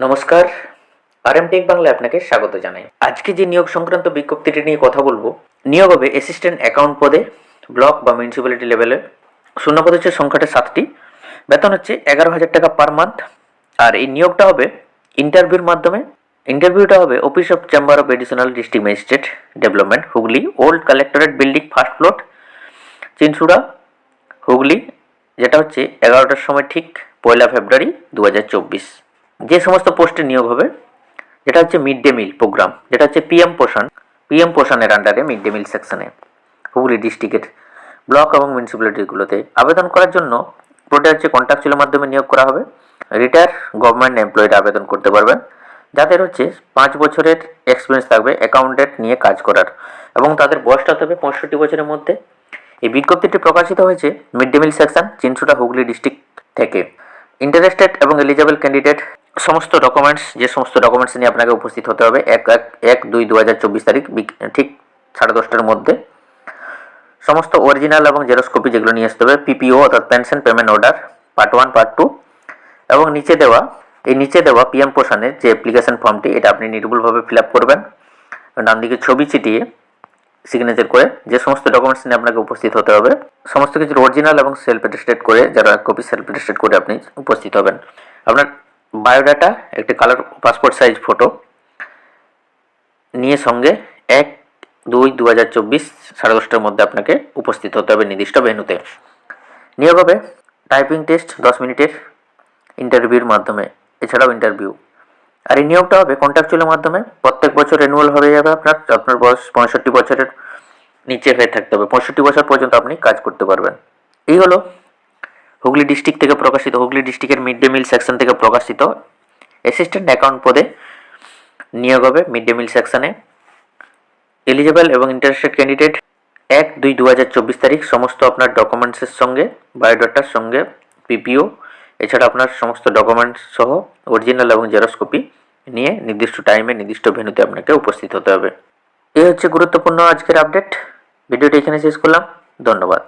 নমস্কার। আর M take বাংলায় আপনাকে স্বাগত জানাই। আজকে যে নিয়োগ সংক্রান্ত বিজ্ঞপ্তিটি নিয়ে কথা বলব, নিয়োগ হবে অ্যাসিস্ট্যান্ট অ্যাকাউন্ট পদে ব্লক বা মিউনিসিপ্যালিটি লেভেলে শূন্য পদ হচ্ছে সংখ্যাটা সাতটি। বেতন হচ্ছে এগারো হাজার টাকা পার মান্থ আর এই নিয়োগটা হবে ইন্টারভিউর মাধ্যমে। ইন্টারভিউটা হবে office of chamber of additional district magistrate development Hooghly old collectorate building first floor Chinsurah Hooghly, যেটা হচ্ছে এগারোটার সময় ঠিক পয়লা ফেব্রুয়ারি দু হাজার চব্বিশ। যে সমস্ত পোস্টে নিয়োগ হবে, যেটা হচ্ছে মিড ডে মিল প্রোগ্রাম যেটা হচ্ছে পিএম পোষণ পিএম পোষণের আন্ডারে মিড ডে মিল সেকশনে হুগলি ডিস্ট্রিক্টের ব্লক এবং মিউনিসিপ্যালিটিগুলোতে আবেদন করার জন্য প্রোটা হচ্ছে কন্ট্রাকচুয়ালের মাধ্যমে নিয়োগ করা হবে। রিটায়ার গভর্নমেন্ট এমপ্লয়িরা আবেদন করতে পারবেন। যাদের হচ্ছে পাঁচ বছরের এক্সপিরিয়েন্স থাকবে অ্যাকাউন্টেন্ট নিয়ে কাজ করার এবং তাদের বয়সটা হবে পঁয়ষট্টি বছরের মধ্যে। এই বিজ্ঞপ্তিটি প্রকাশিত হয়েছে mid day meal section Chinsurah Hooghly district থেকে। ইন্টারেস্টেড এবং এলিজেবল ক্যান্ডিডেট সমস্ত ডকুমেন্টস যে সমস্ত ডকুমেন্টস নিয়ে আপনাকে উপস্থিত হতে হবে, এক এক এক, দুই দু হাজার চব্বিশ তারিখ ঠিক সাড়ে দশটার মধ্যে। সমস্ত অরিজিনাল এবং জেরক্স কপি যেগুলো নিয়ে আসতে হবে পিপিও অর্থাৎ pension payment order part one part two এবং নিচে দেওয়া, এই নিচে দেওয়া পিএম পোষণের যে অ্যাপ্লিকেশন ফর্মটি এটা আপনি নির্ভুলভাবে ফিল আপ করবেন। ডান দিকে ছবি চিটিয়ে সিগনেচার করে যে সমস্ত ডকুমেন্টস নিয়ে আপনাকে উপস্থিত হতে হবে, সমস্ত কিছুর অরিজিনাল এবং সেলফ অ্যাটেস্টেড করে, যারা কপি সেলফ অ্যাটেস্টেড করে আপনি উপস্থিত হবেন। আপনার বায়োডাটা একটি কালার পাসপোর্ট সাইজ ফটো নিয়ে সঙ্গে এক দুই দু হাজার চব্বিশ সাড়ে দশটার মধ্যে আপনাকে উপস্থিত হতে হবে নির্দিষ্ট ভেন্যুতে। নিয়োগ হবে টাইপিং টেস্ট দশ মিনিটের ইন্টারভিউর মাধ্যমে, এছাড়াও ইন্টারভিউ আর এই নিয়োগটা হবে কন্ট্রাকচুয়ালের মাধ্যমে, প্রত্যেক বছর রেনুয়াল হয়ে যাবে আপনার আপনার বয়স পঁয়ষট্টি বছরের নিচে হয়ে থাকতে হবে, পঁয়ষট্টি বছর পর্যন্ত আপনি কাজ করতে পারবেন। এই হলো হুগলি ডিস্ট্রিক্ট থেকে প্রকাশিত, হুগলি ডিস্ট্রিক্টের মিড ডে মিল সেকশন থেকে প্রকাশিত অ্যাসিস্ট্যান্ট অ্যাকাউন্ট পদে নিয়োগ হবে মিড ডে মিল সেকশনে এলিজেবল এবং ইন্টারেস্টেড ক্যান্ডিডেট এক দুই দু হাজার চব্বিশ তারিখ, সমস্ত আপনার ডকুমেন্টসের সঙ্গে বায়োডাটার সঙ্গে পিপিও এছাড়া আপনার সমস্ত ডকুমেন্টস সহ অরিজিনাল এবং জেরক্স কপি নিয়ে নির্দিষ্ট টাইমে নির্দিষ্ট ভেন্যুতে আপনাকে উপস্থিত হতে হবে। এই হচ্ছে গুরুত্বপূর্ণ আজকের আপডেট ভিডিওটি এখানে শেষ করলাম। ধন্যবাদ।